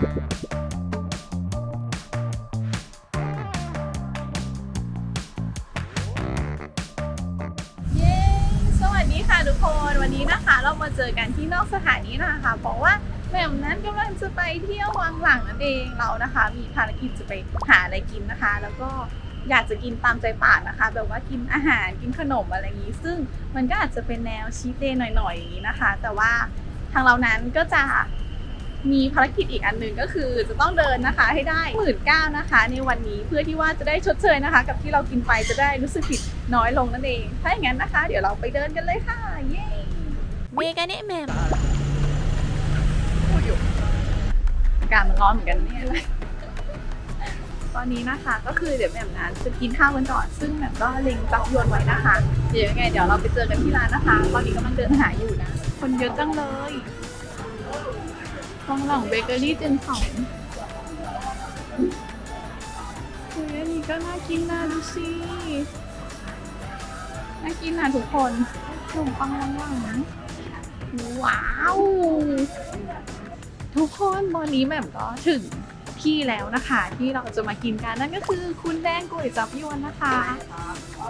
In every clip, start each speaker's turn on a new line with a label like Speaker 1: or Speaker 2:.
Speaker 1: เย้สวัสดีค่ะทุกคนวันนี้นะคะ เรามาเจอกันที่นอกสถานีนะคะเพราะว่าแหม่มนั้นกำลังจะไปเที่ยววังหลังนั่นเองเรานะคะ มีภารกิจจะไปหาอะไรกินนะคะ แล้วก็อยากจะกินตามใจปากนะคะ แบบว่ากินอาหารกินขนมอะไรอย่างนี้ ซึ่งมันก็อาจจะเป็นแนวชีทเดย์หน่อยๆอย่างนี้นะคะ แต่ว่าทางเรานั้นก็จะ มีภารกิจอีกอันหนึ่งก็คือจะต้องเดินนะคะให้ได้หมื่นเก้านะคะ ในวันนี้เพื่อที่ว่าจะได้ชดเชยนะคะ กับที่เรากินไปจะได้รู้สึกผิดน้อยลงนั่นเอง ถ้าอย่างนั้นนะคะ เดี๋ยวเราไปเดินกันเลยค่ะ เย้เมกันเน่แมมพูดอยู่อากาศมันร้อนเหมือนกันเนี่ยตอนนี้นะคะก็คือเดี๋ยวแหม่มนั้นจะกินข้าวกันก่อน ซึ่งแหม่มก็เล็งจับยวนไว้นะคะ เดี๋ยวยังไงเดี๋ยวเราไปเจอกันที่ร้านนะคะ ตอนนี้กำลังเดินหาอยู่นะ คนเยอะจังเลย ข้างหลังเบเกอรี่เจนสองเฮ้ยอันนี้ก็น่ากินนะดูสิน่ากินนะทุกคนขนมปังหวานๆว้าว ทุกคนตอนนี้แหม่มก็ถึงที่แล้วนะคะ ที่เราจะมากินกันนั่นก็คือคุณแดงก๋วยจับยวนนะคะ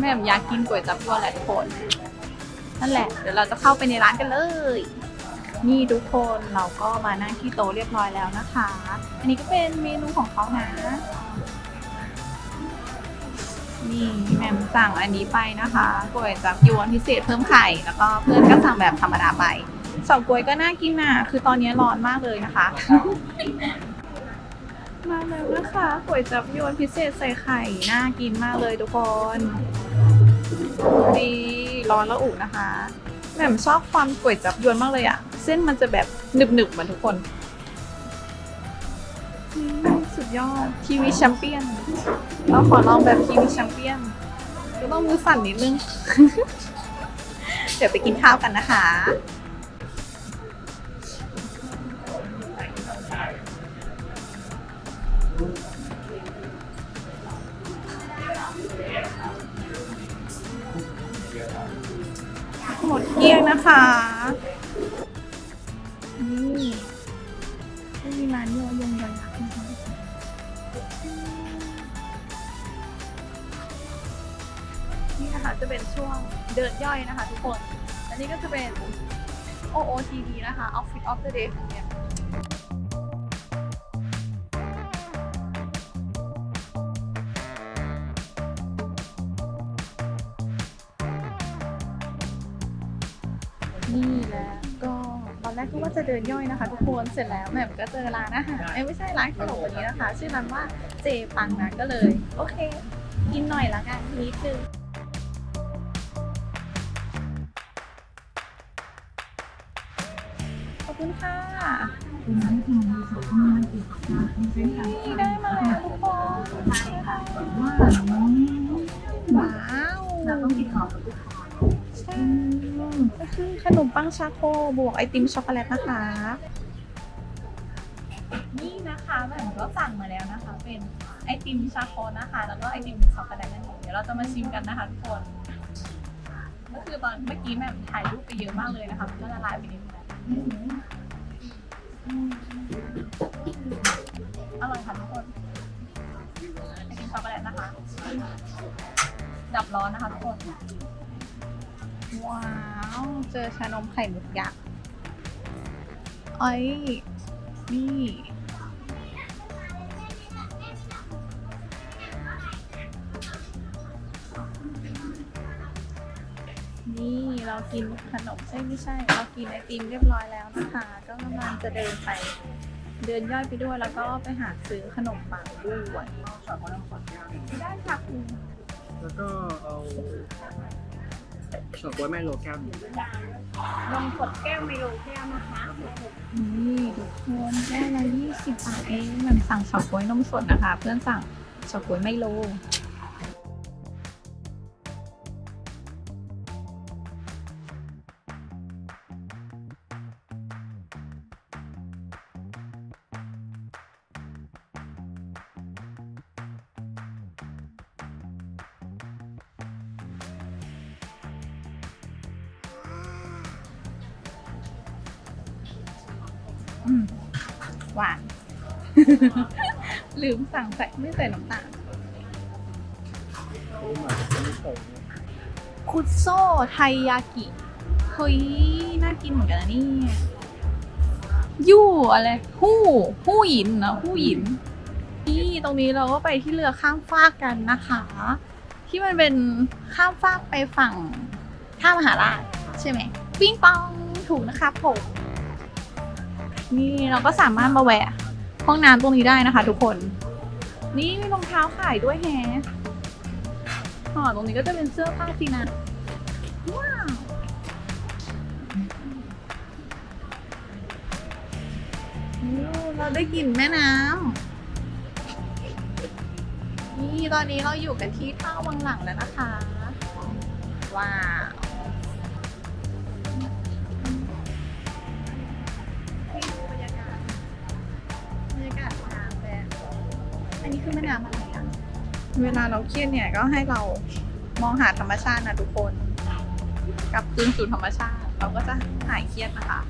Speaker 1: แม่มอยากกินก๋วยจับยวนแหละทุกคนนั่นแหละ เดี๋ยวเราจะเข้าไปในร้านกันเลย นี่ทุกคนเราก็มานั่งที่โต๊ะเรียบร้อยแล้วนะคะ อันนี้ก็เป็นเมนูของเขานะ นี่แหม่มสั่งอันนี้ไปนะคะก๋วยจับยวนพิเศษเพิ่มไข่ แล้วก็เพื่อนก็สั่งแบบธรรมดาไปเฉาก๊วยก็น่ากินน่ะ คือตอนนี้ร้อนมากเลยนะคะ มาแล้วนะคะก๋วยจับยวนพิเศษใส่ไข่ น่ากินมากเลยทุกคนดีร้อนแล้วอุ่นะคะ แหม่มชอบความก๋วยจับยวนมากเลยอะเส้นมันจะแบบหนึบๆเหมือนทุกคนสุดยอดทีวีแชมเปี้ยนเราขอลองแบบทีวีแชมเปี้ยนก็ต้องมือสั่นนิดนึง เดี๋ยวไปกินข้าวกันนะคะ หมดเกลี้ยงนะคะนี่ไม่มีร้านเยยงยันยักษ์นะคะนี่นะคะจะเป็นช่วงเดินย่อยนะคะทุกคน อันนี้ก็จะเป็น OOTD นะคะ Outfit of the Day ของเนี่ย นี่แหละก็ตอนแรกก็ว่าจะเดินย่อยนะคะทุกคนเสร็จแล้วแหม่มก็เจอร้านอาหารเอ้ยไม่ใช่ร้านขนมวันนี้นะคะ ชื่อร้านว่าเจปังนะก็เลย โอเค กินหน่อยละกันนิดนึงขอบคุณค่ะนี่ได้ ปังชาโคบวกไอติมช็อกโกแลตนะคะ นี่นะคะแหม่มก็สั่งมาแล้วนะคะ เป็นไอติมชาโคนะคะ แล้วก็ไอติมช็อกโกแลตนั่นเองเดี๋ยวเราจะมาชิมกันนะคะทุกคน ก็คือตอนเมื่อกี้แหม่มถ่ายรูปไปเยอะมากเลยนะคะมันก็ละลายไปนิดนึงอร่อยค่ะทุกคนไอติมช็อกโกแลตนะคะ ดับร้อนนะคะทุกคน ว้าว เจอชานมไข่มุกยักษ์เอ้ย นี่ นี่เรากินขนมเอ้ยไม่ใช่ เรากินไอติมเรียบร้อยแล้วนะคะ ก็กำลังจะเดินไป เดินย่อยไปด้วยแล้วก็ไปหาซื้อขนมปังด้วยได้ค่ะคุณ
Speaker 2: แล้วก็เอา เฉาก๊วยไมโลแก้วหนึ่ง
Speaker 1: นมสดแก้วไมโลแก้วนะคะนี่ทุกคนแก้วละยี่สิบบาทเองเหมันสั่งเฉาก๊วยนมสดนะคะ เพื่อนสั่งเฉาก๊วยไมโล หวาน ลืมสั่งใส่ไม่ใส่น้ำตาล
Speaker 2: ซื้อมาซื้อส่งเนี่ย
Speaker 1: คุโซไทยากิเฮ้ยน่ากินเหมือนกันนะเนี่ยยู่อะไรหู้หู้หยินนะหู้หยิน นี่ตรงนี้เราก็ไปที่เรือข้ามฟากกันนะคะ ที่มันเป็นข้ามฟากไปฝั่งท่ามหาราชใช่ไหมปิ้งปองถูกนะคะผม นี่เราก็สามารถมาแวะห้องน้ำตรงนี้ได้นะคะ ทุกคน นี่มีรองเท้าขายด้วยแฮะอ๋อตรงนี้ก็จะเป็นเสื้อผ้าสินะ ว้าวเราได้กลิ่นแม่น้ำนี่ตอนนี้เราอยู่กันที่ท่าวังหลังแล้วนะคะ ว้าว แม่น้ำอะไรอะเวลาเราเครียดเนี่ยก็ให้เรามองหาธรรมชาตินะทุกคน กลับคืนสู่ธรรมชาติ เราก็จะหายเครียดนะคะ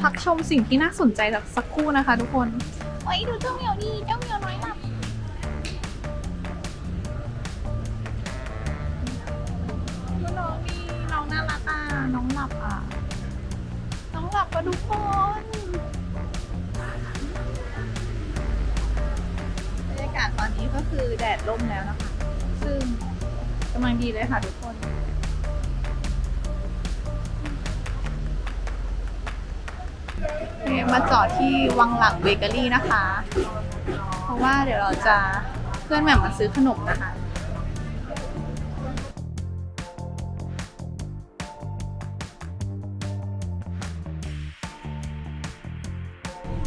Speaker 1: พักชมสิ่งที่น่าสนใจสักครู่นะคะ ทุกคนโอ้ยดูเจ้าเหมียวดีเจ้าเหมียว ค่ะทุกคน มาจอดที่วังหลังเบเกอรี่นะคะ เพราะว่าเดี๋ยวเราจะเพื่อนแหม่มมาซื้อขนมนะคะ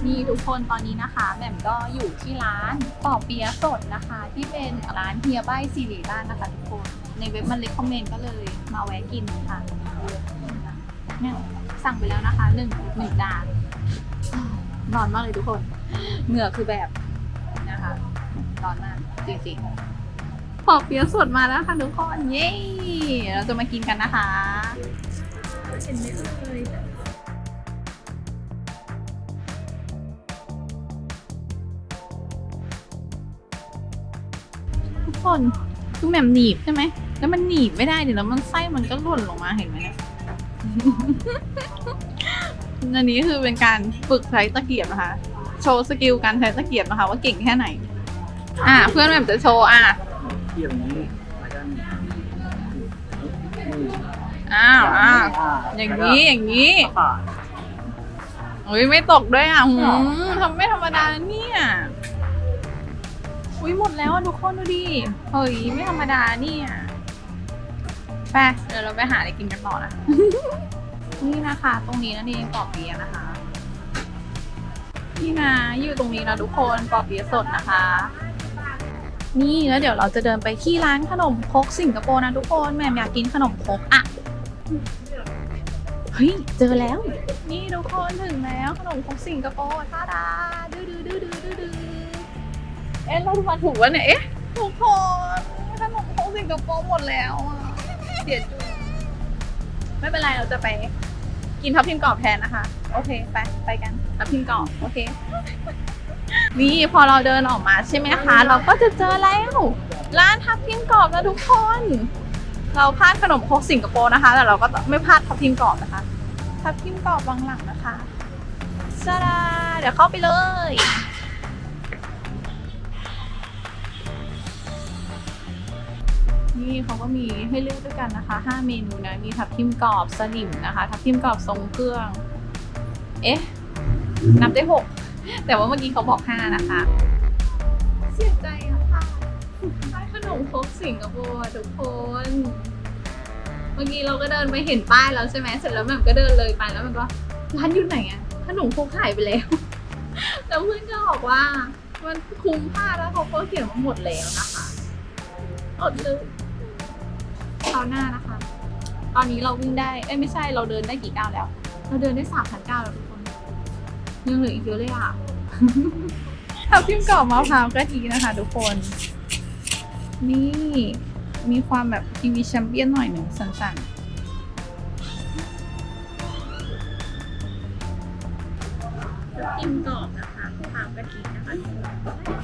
Speaker 1: นี่ทุกคนตอนนี้นะคะแหม่มก็อยู่ที่ร้านปอเปียะสดนะคะ ที่เป็นร้านเฮียใบซีรีร้านนะคะทุกคน ในเว็บมันเล็กคอมเมนต์ก็เลยมาแวะกินค่ะเนี่ยสั่งไปแล้วนะคะหนึ่งหนึ่งจานร้อนมากเลยทุกคน เหงื่อคือแบบนะคะร้อนมากจริงๆปอเปียะสดมาแล้วค่ะทุกคนเย้เราจะมากินกันนะคะเห็นไหมเอ่ยทุกคน ทุกแหม่มหนีบใช่ไหม แล้วมันหนีบไม่ได้เดี๋ยวแล้วมันไส้มันก็หล่นลงมาเห็นไหมเนี่ย อันนี้คือเป็นการฝึกใช้ตะเกียบนะคะ โชว์สกิลการใช้ตะเกียบนะคะ ว่าเก่งแค่ไหน อ่าเพื่อนแหม่มจะโชว์อะ
Speaker 2: เที่ยวนี้แล้วก็นี่
Speaker 1: อ้าวอ้าวอย่างนี้อย่างนี้
Speaker 2: ป่า
Speaker 1: โอ้ยไม่ตกด้วยอะหืมทำไม่ธรรมดาเนี่ย อุ้ยหมดแล้วอะทุกคนดูดิ เฮ้ยไม่ธรรมดาเนี่ยไปเดี๋ยวเราไปหาอะไรกินกันต่อนะ นี่นะคะ ตรงนี้นั่นเองปอเปียะนะคะ นี่นะอยู่ตรงนี้นะทุกคนปอเปียะสดนะคะ นี่แล้วเดี๋ยวเราจะเดินไปที่ร้านขนมครกสิงคโปร์นะทุกคนแหม่มอยากกินขนมครกอะเฮ้ยเจอแล้ว นี่ทุกคนถึงแล้วขนมครกสิงคโปร์ท่าดาดื้อดื้อดื้อดื้อดื้อดื้อ เอ๊ะเรามาถูกวะเนี่ยเอ๊ะทุกคนขนมครกสิงคโปร์หมดแล้วอะเสียจุงไม่เป็นไรเราจะไปกินทับทิมกรอบแทนนะคะ โอเคไปไปกันทับทิมกรอบโอเค นี่พอเราเดินออกมาใช่ไหมคะ เราก็จะเจอแล้ว ร้านทับทิมกรอบนะทุกคน เราพลาดขนมโคกสิงคโปร์นะคะ แต่เราก็ไม่พลาดทับทิมกรอบนะคะ ทับทิมกรอบวังหลังนะคะซาดาเดี๋ยวเข้าไปเลย นี่เขาก็มีให้เลือกด้วยกันนะคะ 5 เมนูนะ มีทับทิมกรอบสลิมนะคะ ทับทิมกรอบทรงเครื่อง เอ๊ะ นับได้ 6 แต่ว่าเมื่อกี้เขาบอก 5 นะคะ เสียใจอะค่ะได้ขนมครกสิงคโปร์ทุกคน เมื่อกี้เราก็เดินไปเห็นป้ายแล้วใช่ไหมเสร็จแล้วแม่ก็เดินเลยไปแล้วมันก็ร้านอยู่ไหนอะขนมครกหายไปแล้ว แล้วเพื่อนก็บอกว่า มันคุ้มค่าแล้วเขาก็เขียนว่าหมดแล้วนะคะอดเลย คราวหน้านะคะ ตอนนี้เราวิ่งได้ เอ้ยไม่ใช่เราเดินได้กี่ก้าวแล้ว เราเดินได้สามพันก้าวแล้วทุกคน ยังเหลืออีกเยอะเลยอะทับทิมกรอบมะพร้าวกะทินะคะ ทุกคน นี่ มีความแบบทีวีแชมเปี้ยนหน่อยหนึ่งสั้นๆทับทิมกรอบนะคะกันกินนะคะเนื่อง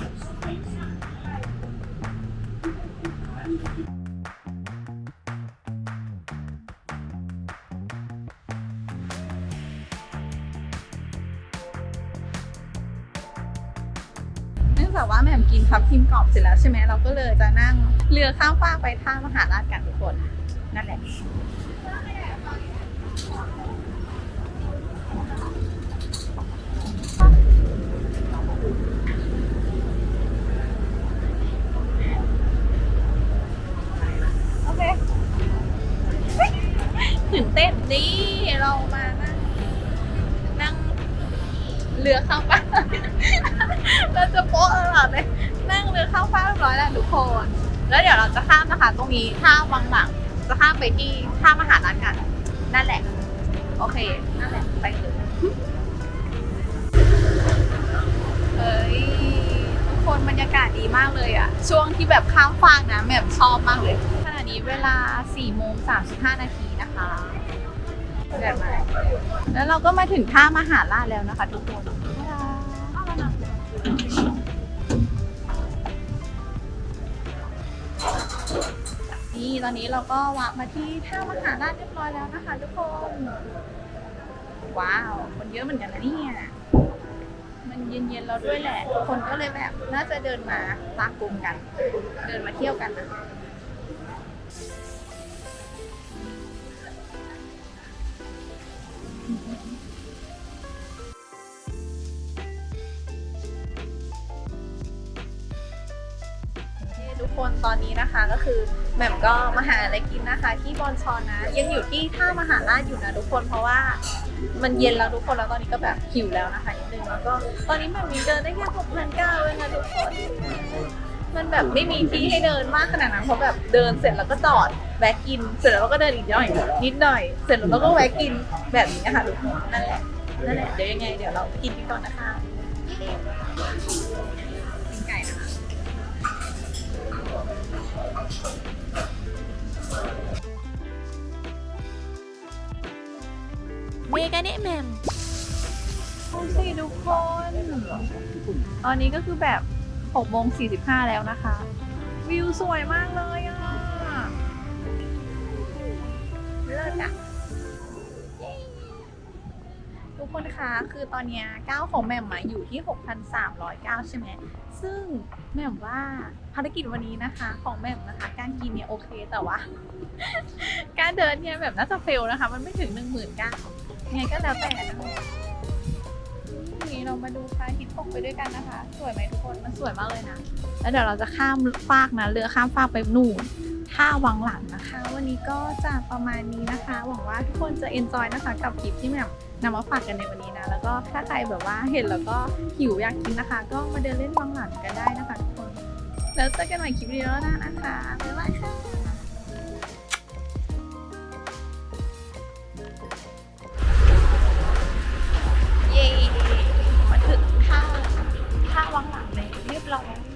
Speaker 1: จากว่าแม่มกินทับทิมกรอบเสร็จแล้วใช่ไหมเราก็เลยจะนั่งเรือข้ามฟากไปท่ามหาราชกันทุกคนนั่นแหละโอเคเฮ้ยตื่นเต้นดีเรามา เรือข้ามฟากเราจะโป๊ะตลอดเลยนั่งเรือข้ามฟากเรียบร้อยแล้วทุกคน แล้วเดี๋ยวเราจะข้ามนะคะตรงนี้ท่าวังหลังจะข้ามไปที่ท่ามหาลัยกัน นั่นแหละ โอเค นั่นแหละไปเลยเฮ้ยทุกคนบรรยากาศดีมากเลยอะช่วงที่แบบข้ามฟากนะแบบชอบมากเลยขณะนี้เวลา4โมง35 นาทีนะคะ แล้วเราก็มาถึงท่ามหาราชแล้วนะคะทุกคนนี่ตอนนี้เราก็วะมาที่ท่ามหาราชเรียบร้อยแล้วนะคะทุกคน ว้าว คนเยอะเหมือนกันนะเนี่ยมันเย็นๆแล้วด้วยแหละคนก็เลยแบบน่าจะเดินมาตากลุ่มกัน เดินมาเที่ยวกันนะ คนตอนนี้นะคะก็คือแหม่มก็มาหาอะไรกินนะคะ ที่บอนชอนนะ ยังอยู่ที่ท่ามหาราชอยู่นะทุกคนเพราะว่ามันเย็นแล้วทุกคนแล้วตอนนี้ก็แบบหิวแล้วนะคะนิดนึงแล้วก็ตอนนี้แหม่มมีเดินได้แค่หกพันเก้าเองนะทุกคน มันแบบไม่มีที่ให้เดินมากขนาดนั้นเพราะแบบเดินเสร็จแล้วก็จอดแวะกิน เสร็จแล้วเราก็เดินอีกหน่อยนิดหน่อย เสร็จแล้วเราก็แวะกินแบบนี้นะคะทุกคนนั่นแหละนั่นแหละเดี๋ยวยังไงเดี๋ยวเรากินกันก่อนนะคะ
Speaker 3: มกาเนแมม
Speaker 1: ดูสิทุกคน ตอนนี้ก็คือแบบ6โมง45 แล้วนะคะ วิวสวยมากเลยอะเลิศอะทุกคนคะคือตอนนี้ก้าวของแหม่มมาอยู่ที่ 6,309 ใช่ไหม ซึ่งแหม่มว่าภารกิจวันนี้นะคะ ของแหม่มนะคะ การกินเนี่ยโอเคแต่ว่า การเดินเนี่ยแบบน่าจะเฟลนะคะ มันไม่ถึง19,000 ไงก็แล้วแต่นะคะนี่เรามาดูพระอาทิตย์ตกไปด้วยกันนะคะ สวยไหมทุกคน มันสวยมากเลยนะ แล้วเดี๋ยวเราจะข้ามฟากนะ เรือข้ามฟากไปนู่นท่าวังหลังนะคะ วันนี้ก็จะประมาณนี้นะคะ หวังว่าทุกคนจะเอนจอยนะคะกับคลิปที่แบบนำมาฝากกันในวันนี้นะ แล้วก็ถ้าใครแบบว่าเห็นแล้วก็หิวอยากกินนะคะ ก็มาเดินเล่นวังหลังกันได้นะคะทุกคน แล้วเจอกันใหม่คลิปวิดีโอหน้านะคะ บ๊ายบายค่ะ 하려고.